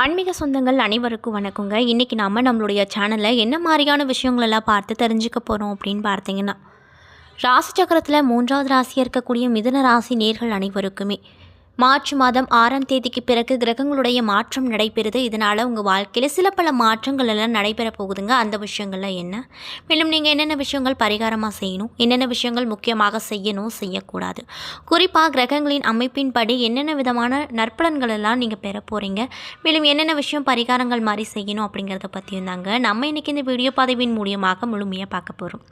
ஆன்மீக சொந்தங்கள் அனைவருக்கும் வணக்கங்க. இன்றைக்கி நம்ம நம்மளுடைய சேனலில் என்ன மாதிரியான விஷயங்களெல்லாம் பார்த்து தெரிஞ்சுக்க போகிறோம் அப்படின்னு பார்த்தீங்கன்னா ராசி சக்கரத்தில் மூன்றாவது ராசியாக இருக்கக்கூடிய மிதன ராசி நேர்கள் அனைவருக்குமே மார்ச் மாதம் ஆறாம் தேதிக்கு பிறகு கிரகங்களுடைய மாற்றம் நடைபெறுது. இதனால் உங்கள் வாழ்க்கையில் சில பல மாற்றங்கள் எல்லாம் நடைபெற போகுதுங்க. அந்த விஷயங்கள்லாம் என்ன? மேலும் நீங்கள் என்னென்ன விஷயங்கள் பரிகாரமாக செய்யணும்? என்னென்ன விஷயங்கள் முக்கியமாக செய்யணும்? செய்யக்கூடாது. குறிப்பாக கிரகங்களின் அமைப்பின்படி என்னென்ன விதமான நற்பலன்கள் எல்லாம் நீங்கள் பெற போகிறீங்க மேலும் என்னென்ன விஷயம் பரிகாரங்கள் மாதிரி செய்யணும் அப்படிங்கிறத பற்றியும் தாங்க நம்ம இன்றைக்கி இந்த வீடியோ பதிவின் மூலியமாக முழுமையாக பார்க்க போகிறோம்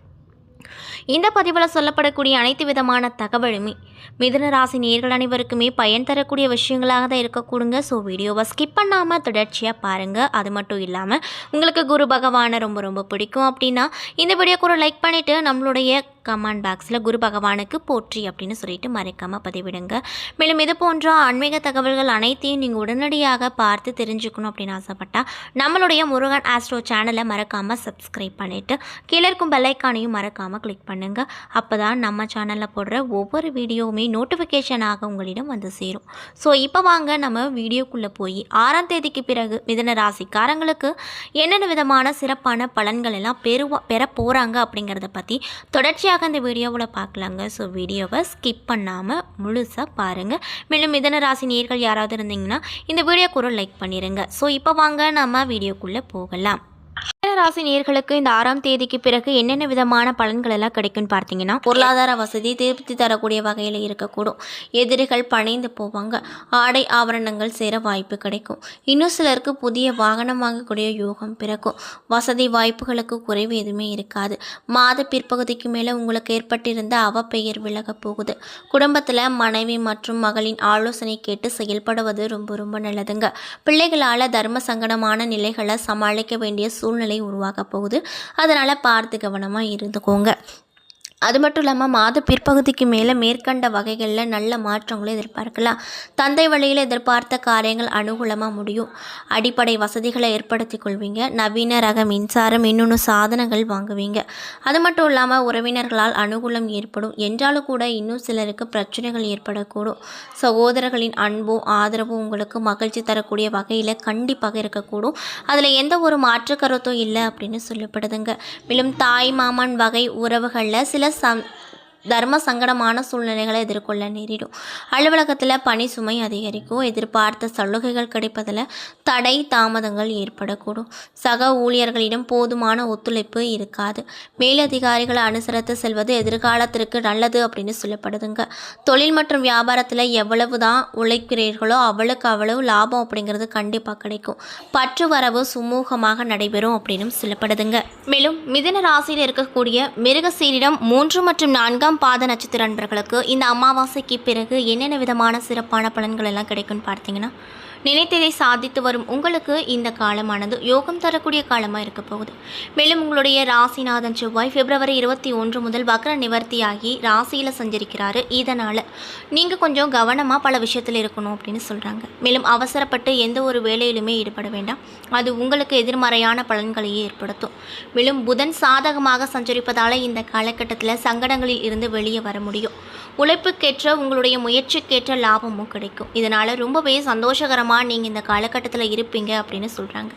இந்த பதிவில் சொல்லப்படக்கூடிய அனைத்து விதமான தகவலுமே மிதன ராசி நேர்கள் அனைவருக்குமே பயன் தரக்கூடிய விஷயங்களாக தான் இருக்கக்கூடுங்க. ஸோ வீடியோவை ஸ்கிப் பண்ணாமல் தொடர்ச்சியாக பாருங்கள் அது மட்டும் இல்லாமல் உங்களுக்கு குரு பகவானை ரொம்ப ரொம்ப பிடிக்கும் அப்படின்னா இந்த வீடியோ கூட லைக் பண்ணிவிட்டு நம்மளுடைய கமெண்ட் பாக்ஸில் குரு பகவானுக்கு போற்றி அப்படின்னு சொல்லிட்டு மறைக்காமல் பதிவிடுங்க. மேலும் இது போன்ற ஆன்மீக தகவல்கள் அனைத்தையும் நீங்கள் உடனடியாக பார்த்து தெரிஞ்சுக்கணும் அப்படின்னு ஆசைப்பட்டால் நம்மளுடைய முருகன் ஆஸ்ட்ரோ சேனலை மறக்காமல் சப்ஸ்கிரைப் பண்ணிவிட்டு கீழே இருக்கும் பெல்லைக்கானையும் மறக்காமல் கிளிக் பண்ணுங்கள் அப்போ தான் நம்ம சேனலில் போடுற ஒவ்வொரு வீடியோவுமே நோட்டிஃபிகேஷனாக உங்களிடம் வந்து சேரும். ஸோ இப்போ வாங்க நம்ம வீடியோக்குள்ளே போய் ஆறாம் தேதிக்கு பிறகு மிதன ராசிக்காரங்களுக்கு என்னென்ன விதமான சிறப்பான பலன்கள் எல்லாம் பெறுவா பெற போகிறாங்க அப்படிங்கிறத பற்றி தொடர்ச்சியாக இந்த வீடியோவில் பார்க்கலாங்க ஸோ வீடியோவை ஸ்கிப் பண்ணாமல் முழுசாக பாருங்கள் மேலும் மிதன ராசி நேர்கள் யாராவது இருந்தீங்கன்னா இந்த வீடியோக்கு ஒரு லைக் பண்ணிடுங்க ஸோ இப்போ வாங்க நம்ம வீடியோக்குள்ளே போகலாம். ராசி நேர்களுக்கு இந்த ஆறாம் தேதிக்கு பிறகு என்னென்ன விதமான பலன்கள் எல்லாம் கிடைக்கும்னு பார்த்தீங்கன்னா பொருளாதார வசதி திருப்தி தரக்கூடிய வகையில் இருக்கக்கூடும். எதிரிகள் பணிந்து போவாங்க. ஆடை ஆபரணங்கள் சேர வாய்ப்பு கிடைக்கும். இன்னும் சிலருக்கு புதிய வாகனம் வாங்கக்கூடிய யோகம் பிறக்கும். வசதி வாய்ப்புகளுக்கு குறைவு எதுவுமே இருக்காது. மாத பிற்பகுதிக்கு மேலே உங்களுக்கு ஏற்பட்டிருந்த அவப்பெயர் விலக போகுது. குடும்பத்தில் மனைவி மற்றும் மகளின் ஆலோசனை கேட்டு செயல்படுவது ரொம்ப ரொம்ப நல்லதுங்க. பிள்ளைகளால் தர்ம சங்கடமான நிலைகளை சமாளிக்க வேண்டிய சூழ்நிலை உருவாக போகுது. அதனால் பார்த்து கவனமாக இருந்துக்கோங்க. அது மட்டும் இல்லாமல் மாத பிற்பகுதிக்கு மேலே மேற்கண்ட வகைகளில் நல்ல மாற்றங்களை எதிர்பார்க்கலாம். தந்தை வழியில் எதிர்பார்த்த காரியங்கள் அனுகூலமாக முடியும். அடிப்படை வசதிகளை ஏற்படுத்தி கொள்வீங்க. நவீன ரக மின்சாரம் இன்னொன்று சாதனங்கள் வாங்குவீங்க. அது மட்டும் இல்லாமல் உறவினர்களால் அனுகூலம் ஏற்படும். என்றாலும் கூட இன்னும் சிலருக்கு பிரச்சனைகள் ஏற்படக்கூடும். சகோதரர்களின் அன்பும் ஆதரவும் உங்களுக்கு மகிழ்ச்சி தரக்கூடிய வகையில் கண்டிப்பாக இருக்கக்கூடும். அதில் எந்த ஒரு மாற்று கருத்தும் இல்லை அப்படின்னு சொல்லப்படுதுங்க. மேலும் தாய் மாமன் வகை உறவுகளில் சில சம் தர்ம சங்கடமான சூழ்நிலைகளை எதிர்கொள்ள நேரிடும். அலுவலகத்தில் பணி சுமை அதிகரிக்கும். எதிர்பார்த்த சலுகைகள் கிடைப்பதில் தடை தாமதங்கள் ஏற்படக்கூடும். சக ஊழியர்களிடம் போதுமான ஒத்துழைப்பு இருக்காது. மேலதிகாரிகளை அனுசரித்து செல்வது எதிர்காலத்திற்கு நல்லது அப்படின்னு சொல்லப்படுதுங்க. தொழில் மற்றும் வியாபாரத்தில் எவ்வளவு தான் உழைக்கிறீர்களோ அவ்வளவுக்கு அவ்வளவு லாபம் அப்படிங்கிறது கண்டிப்பாக கிடைக்கும். பற்று வரவு சுமூகமாக நடைபெறும் அப்படின்னு சொல்லப்படுதுங்க. மேலும் மிதுன ராசியில் இருக்கக்கூடிய மிருகசீரிடம் மூன்று மற்றும் நான்காம் பாத நட்சத்திர நண்பர்களுக்கு இந்த அமாவாசைக்கு பிறகு என்னென்ன விதமான சிறப்பான பலன்கள் எல்லாம் கிடைக்கும்னு பார்த்தீங்கன்னா நினைத்ததை சாதித்து வரும் உங்களுக்கு இந்த காலமானது யோகம் தரக்கூடிய காலமாக இருக்க போகுது. மேலும் உங்களுடைய ராசிநாதன் செவ்வாய் பிப்ரவரி இருபத்தி ஒன்று முதல் வக்ர நிவர்த்தியாகி ராசியில் சஞ்சரிக்கிறாரு. இதனால் நீங்கள் கொஞ்சம் கவனமாக பல விஷயத்தில் இருக்கணும் அப்படின்னு சொல்கிறாங்க மேலும் அவசரப்பட்டு எந்த ஒரு வேலையிலுமே ஈடுபட வேண்டாம். அது உங்களுக்கு எதிர்மறையான பலன்களையே ஏற்படுத்தும். மேலும் புதன் சாதகமாக சஞ்சரிப்பதால் இந்த காலகட்டத்தில் சங்கடங்களில் இருந்து வெளியே வர முடியும். உழைப்புக்கேற்ற உங்களுடைய முயற்சிக்கேற்ற லாபமும் கிடைக்கும். இதனால் ரொம்பவே சந்தோஷகரமாக நீங்கள் இந்த காலகட்டத்தில் இருப்பீங்க அப்படின்னு சொல்கிறாங்க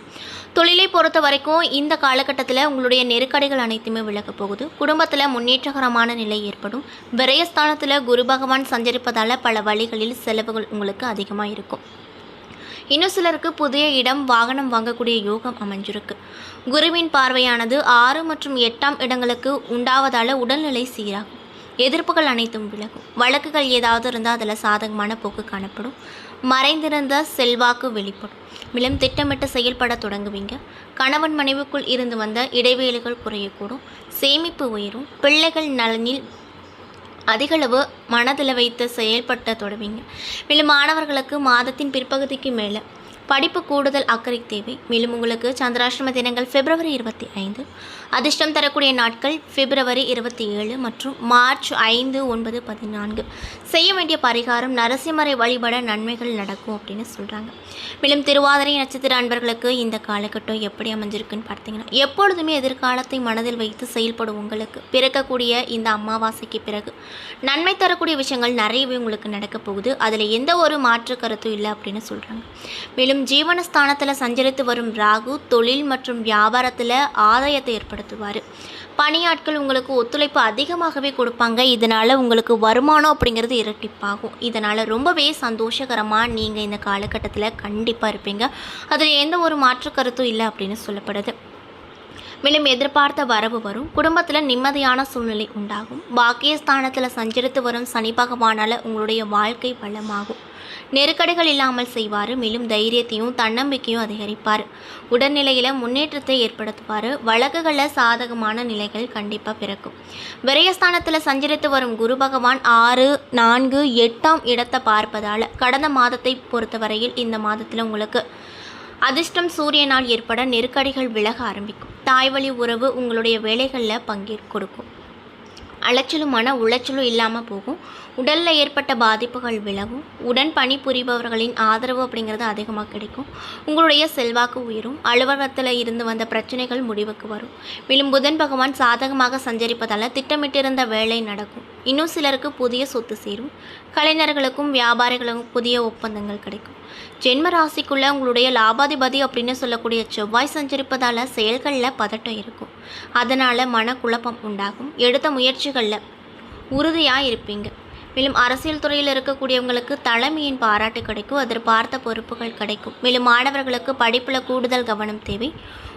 தொழிலை பொறுத்த வரைக்கும் இந்த காலகட்டத்தில் உங்களுடைய நெருக்கடிகள் அனைத்துமே விலக போகுது. குடும்பத்தில் முன்னேற்றகரமான நிலை ஏற்படும். விரயஸ்தானத்தில் குரு பகவான் சஞ்சரிப்பதால் பல வழிகளில் செலவுகள் உங்களுக்கு அதிகமாக இருக்கும். இன்னும் சிலருக்கு புதிய இடம் வாகனம் வாங்கக்கூடிய யோகம் அமைஞ்சிருக்கு. குருவின் பார்வையானது ஆறு மற்றும் எட்டாம் இடங்களுக்கு உண்டாவதால் உடல்நிலை சீராகும். எதிர்ப்புகள் அனைத்தும் விலகும். வழக்குகள் ஏதாவது இருந்தால் அதில் சாதகமான போக்கு காணப்படும். மறைந்திருந்த செல்வாக்கு வெளிப்படும். மேலும் திட்டமிட்டு செயல்பட தொடங்குவீங்க. கணவன் மனைவிக்குள் இருந்து வந்த இடைவேளைகள் குறையக்கூடும். சேமிப்பு உயரும். பிள்ளைகள் நலனில் அதிகளவு மனதில் வைத்து செயல்பட்ட தொடவீங்க மேலும் மாணவர்களுக்கு மாதத்தின் பிற்பகுதிக்கு மேலே படிப்பு கூடுதல் அக்கறை தேவை. மேலும் உங்களுக்கு சந்திராஷ்டம தினங்கள் பிப்ரவரி இருபத்தி ஐந்து அதிர்ஷ்டம் தரக்கூடிய நாட்கள் பிப்ரவரி இருபத்தி ஏழு மற்றும் மார்ச் ஐந்து ஒன்பது பதினான்கு. செய்ய வேண்டிய பரிகாரம் நரசிம்மரை வழிபட நன்மைகள் நடக்கும் அப்படின்னு சொல்கிறாங்க மேலும் திருவாதிரை நட்சத்திர அன்பர்களுக்கு இந்த காலகட்டம் எப்படி அமைஞ்சிருக்குன்னு பார்த்தீங்கன்னா எப்பொழுதுமே எதிர்காலத்தை மனதில் வைத்து செயல்படும் உங்களுக்கு. பிறக்கக்கூடிய இந்த அமாவாசைக்கு பிறகு நன்மை தரக்கூடிய விஷயங்கள் நிறையவே உங்களுக்கு நடக்க போகுது. அதில் எந்த ஒரு மாற்று கருத்தும் இல்லை அப்படின்னு சொல்கிறாங்க மேலும் என் ஜீவனஸ்தானத்தில் சஞ்சரித்து வரும் ராகு தொழில் மற்றும் வியாபாரத்தில் ஆதாயத்தை ஏற்படுத்துவார். பணியாட்கள் உங்களுக்கு ஒத்துழைப்பு அதிகமாகவே கொடுப்பாங்க. இதனால் உங்களுக்கு வருமானம் அப்படிங்கிறது இரட்டிப்பாகும். இதனால் ரொம்பவே சந்தோஷகரமாக நீங்கள் இந்த காலகட்டத்தில் கண்டிப்பாக இருப்பீங்க. அதில் எந்த ஒரு மாற்று கருத்தும் இல்லை அப்படின்னு சொல்லப்படுது. மேலும் எதிர்பார்த்த வரவு வரும். குடும்பத்தில் நிம்மதியான சூழ்நிலை உண்டாகும். பாக்கியஸ்தானத்தில் சஞ்சரித்து வரும் சனி பகவானால் உங்களுடைய வாழ்க்கை வளமாகும். நெருக்கடிகள் இல்லாமல் செய்வார். மேலும் தைரியத்தையும் தன்னம்பிக்கையும் அதிகரிப்பார். உடல்நிலையில் முன்னேற்றத்தை ஏற்படுத்துவார். வழக்குகளில் சாதகமான நிலைகள் கண்டிப்பாக பிறக்கும். விரயஸ்தானத்தில் சஞ்சரித்து வரும் குரு பகவான் ஆறு நான்கு எட்டாம் இடத்தை பார்ப்பதால் கடந்த மாதத்தை பொறுத்தவரையில் இந்த மாதத்தில் உங்களுக்கு அதிர்ஷ்டம் சூரியனால் ஏற்பட நெருக்கடிகள் விலக ஆரம்பிக்கும். தாய்வழி உறவு உங்களுடைய வேலைகளில் பங்கேற் கொடுக்கும். அலைச்சலும் மன உளைச்சலும் இல்லாமல் போகும். உடலில் ஏற்பட்ட பாதிப்புகள் விலகும். உடன் பணிபுரிபவர்களின் ஆதரவு அப்படிங்கிறது அதிகமாக கிடைக்கும். உங்களுடைய செல்வாக்கு உயரும். அலுவலகத்தில் இருந்து வந்த பிரச்சனைகள் முடிவுக்கு வரும். மேலும் புதன் பகவான் சாதகமாக சஞ்சரிப்பதால் திட்டமிட்டிருந்த வேலை நடக்கும். இன்னும் சிலருக்கு புதிய சொத்து சேரும். கலைஞர்களுக்கும் வியாபாரிகளுக்கும் புதிய ஒப்பந்தங்கள் கிடைக்கும். ஜென்ம ராசிக்குள்ளே உங்களுடைய லாபாதிபதி அப்படின்னு சொல்லக்கூடிய செவ்வாய் சஞ்சரிப்பதால் செயல்களில் பதட்டம் இருக்கும். அதனால் மனக்குழப்பம் உண்டாகும். எடுத்த முயற்சிகளில் உறுதியாக இருப்பீங்க. மேலும் அரசியல் துறையில் இருக்கக்கூடியவங்களுக்கு தலைமையின் பாராட்டு கிடைக்கும் எதிர்பார்த்த பொறுப்புகள் கிடைக்கும். மேலும் மாணவர்களுக்கு படிப்பில் கூடுதல் கவனம் தேவை.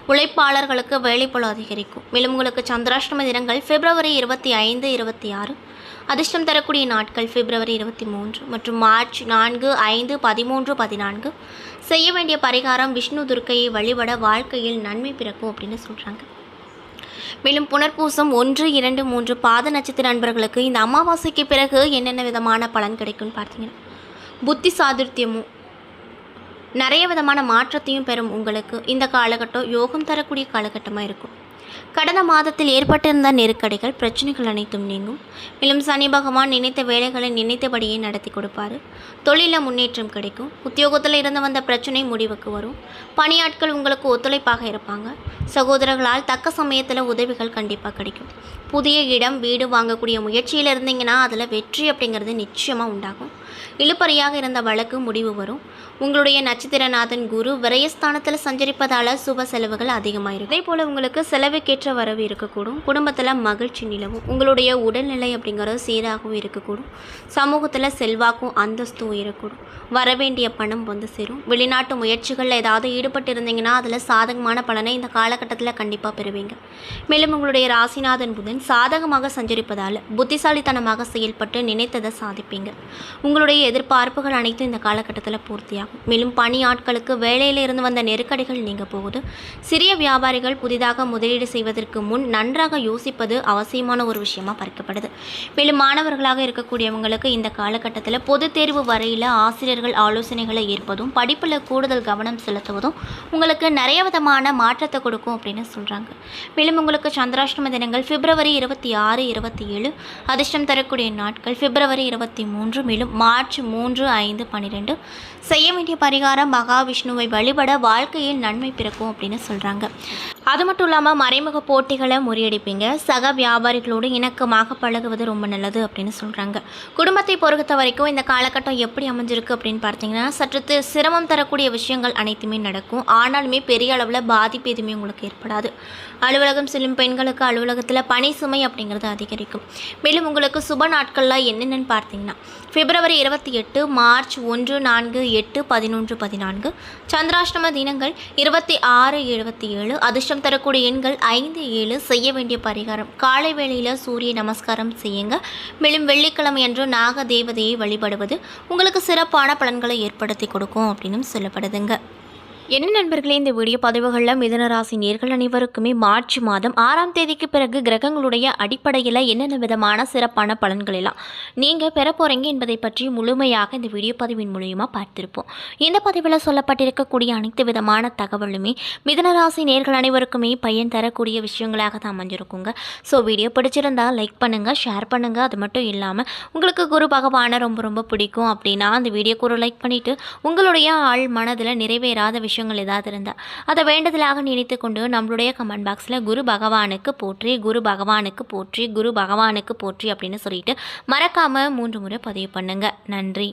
உழைப்பாளர்களுக்கு வேலைப்பளு அதிகரிக்கும். மேலும் உங்களுக்கு சந்திராஷ்டம தினங்கள் பிப்ரவரி இருபத்தி ஐந்து இருபத்தி ஆறு. அதிர்ஷ்டம் தரக்கூடிய நாட்கள் பிப்ரவரி இருபத்தி மூன்று மற்றும் மார்ச் நான்கு ஐந்து பதிமூன்று பதினான்கு. செய்ய வேண்டிய பரிகாரம் விஷ்ணு துர்க்கையை வழிபட வாழ்க்கையில் நன்மை பிறக்கும் அப்படின்னு சொல்கிறாங்க மேலும் புனர்பூசம் ஒன்று இரண்டு மூன்று பாத நட்சத்திர நண்பர்களுக்கு இந்த அமாவாசைக்கு பிறகு என்னென்ன விதமான பலன் கிடைக்கும்னு பார்த்தீங்கன்னா புத்தி சாதுர்த்தியமும் நிறைய விதமான மாற்றத்தையும் பெறும் உங்களுக்கு இந்த காலகட்டம் யோகம் தரக்கூடிய காலகட்டமாக இருக்கும். கடந்த மாதத்தில் ஏற்பட்டிருந்த நெருக்கடிகள் பிரச்சனைகள் அனைத்தும் நீங்கும். மேலும் சனி பகவான் நினைத்த வேலைகளை நினைத்தபடியே நடத்தி கொடுப்பாரு. தொழிலில் முன்னேற்றம் கிடைக்கும். உத்தியோகத்தில் இருந்து வந்த பிரச்சனை முடிவுக்கு வரும். பணியாட்கள் உங்களுக்கு ஒத்துழைப்பாக இருப்பாங்க. சகோதரர்களால் தக்க சமயத்தில் உதவிகள் கண்டிப்பாக கிடைக்கும். புதிய இடம் வீடு வாங்கக்கூடிய முயற்சியில் இருந்தீங்கன்னா அதில் வெற்றி அப்படிங்கிறது நிச்சயமாக உண்டாகும். இழுப்பறையாக இருந்த வழக்கு முடிவு வரும். உங்களுடைய நட்சத்திரநாதன் குரு விரயஸ்தானத்தில் சஞ்சரிப்பதால் சுப செலவுகள் அதிகமாக இருக்கும் அதே போல் உங்களுக்கு செலவுக்கேற்ற வரவு இருக்கக்கூடும். குடும்பத்தில் மகிழ்ச்சி நிலவும். உங்களுடைய உடல்நிலை அப்படிங்கிறது சீராகவும் இருக்கக்கூடும். சமூகத்தில் செல்வாக்கும் அந்தஸ்தும் இருக்கக்கூடும். வரவேண்டிய பணம் வந்து சேரும். வெளிநாட்டு முயற்சிகளில் ஏதாவது ஈடுபட்டு இருந்தீங்கன்னா அதில் சாதகமான பலனை இந்த காலகட்டத்தில் கண்டிப்பாக பெறுவீங்க. மேலும் உங்களுடைய ராசிநாதன் புதன் சாதகமாக சஞ்சரிப்பதால் புத்திசாலித்தனமாக செயல்பட்டு நினைத்ததை சாதிப்பீங்க. உங்கள் உங்களுடைய எதிர்பார்ப்புகள் அனைத்தும் இந்த காலகட்டத்தில் பூர்த்தியாகும். மேலும் பணி ஆட்களுக்கு வேலையில் இருந்து வந்த நெருக்கடிகள் நீங்க போகுது. சிறிய வியாபாரிகள் புதிதாக முதலீடு செய்வதற்கு முன் நன்றாக யோசிப்பது அவசியமான ஒரு விஷயமா பார்க்கப்படுது மேலும் மாணவர்களாக இருக்கக்கூடியவங்களுக்கு இந்த காலகட்டத்தில் பொதுத் தேர்வு வரையில் ஆசிரியர்கள் ஆலோசனைகளை ஏற்பதும் படிப்பில் கூடுதல் கவனம் செலுத்துவதும் உங்களுக்கு நிறைய விதமான மாற்றத்தை கொடுக்கும் அப்படின்னு சொல்கிறாங்க மேலும் உங்களுக்கு சந்திராஷ்டம தினங்கள் பிப்ரவரி இருபத்தி ஆறு இருபத்தி ஏழு அதிர்ஷ்டம் தரக்கூடிய நாட்கள் பிப்ரவரி இருபத்தி மூன்று. மேலும் மார்ச் மூன்று ஐந்து பன்னிரெண்டு செய்ய வேண்டிய பரிகாரம் மகாவிஷ்ணுவை வழிபட வாழ்க்கையில் நன்மை பிறக்கும் அப்படின்னு சொல்கிறாங்க அது மட்டும் இல்லாமல் மறைமுக போட்டிகளை முறியடிப்பீங்க. சக வியாபாரிகளோடு இணக்கமாக பழகுவது ரொம்ப நல்லது அப்படின்னு சொல்கிறாங்க குடும்பத்தை பொறுத்த வரைக்கும் இந்த காலகட்டம் எப்படி அமைஞ்சிருக்கு அப்படின்னு பார்த்தீங்கன்னா சற்று சிரமம் தரக்கூடிய விஷயங்கள் அனைத்துமே நடக்கும். ஆனாலுமே பெரிய அளவில் பாதிப்பு எதுவுமே உங்களுக்கு ஏற்படாது. அலுவலகம் செல்லும் பெண்களுக்கு அலுவலகத்தில் பணி சுமை அப்படிங்கிறது அதிகரிக்கும். மேலும் உங்களுக்கு சுப நாட்கள்லாம் என்னென்னு பார்த்தீங்கன்னா பிப்ரவரி இருபத்தி எட்டு மார்ச் ஒன்று நான்கு எட்டு பதினொன்று பதினான்கு சந்திராஷ்டம தினங்கள் இருபத்தி ஆறு எழுபத்தி ஏழு அதிர்ஷ்டம் தரக்கூடிய எண்கள் ஐந்து ஏழு செய்ய வேண்டிய பரிகாரம். காலை வேளையில் சூரிய நமஸ்காரம் செய்யுங்க. மேலும் வெள்ளிக்கிழமை அன்று நாக தேவதையை வழிபடுவது உங்களுக்கு சிறப்பான பலன்களை ஏற்படுத்தி கொடுக்கும் அப்படின்னு சொல்லப்படுதுங்க. என்ன நண்பர்களே இந்த வீடியோ பதிவுகளில் மிதனராசி நேர்கள் அனைவருக்குமே மார்ச் மாதம் ஆறாம் தேதிக்கு பிறகு கிரகங்களுடைய அடிப்படையில் என்னென்ன விதமான சிறப்பான பலன்கள் எல்லாம் நீங்கள் பெற போகிறீங்க என்பதை பற்றி முழுமையாக இந்த வீடியோ பதிவின் மூலியமாக பார்த்திருப்போம். இந்த பதிவில் சொல்லப்பட்டிருக்கக்கூடிய அனைத்து விதமான தகவலுமே மிதனராசி நேர்கள் அனைவருக்குமே பயன் தரக்கூடிய விஷயங்களாக தான் அமைஞ்சிருக்குங்க. ஸோ வீடியோ பிடிச்சிருந்தா லைக் பண்ணுங்கள் ஷேர் பண்ணுங்கள் அது மட்டும் இல்லாமல் உங்களுக்கு குரு பகவானை ரொம்ப ரொம்ப பிடிக்கும் அப்படின்னா அந்த வீடியோக்கு ஒரு லைக் பண்ணிவிட்டு உங்களுடைய ஆள் மனதில் நிறைவேறாத விஷயம் விஷயங்கள் ஏதாவது இருந்தால் அதை வேண்டுதலாக நினைத்து கொண்டு நம்மளுடைய கமெண்ட் பாக்ஸில் குரு பகவானுக்கு போற்றி குரு பகவானுக்கு போற்றி குரு பகவானுக்கு போற்றி அப்படின்னு சொல்லிட்டு மறக்காமல் மூன்று முறை பதிவு பண்ணுங்கள் நன்றி.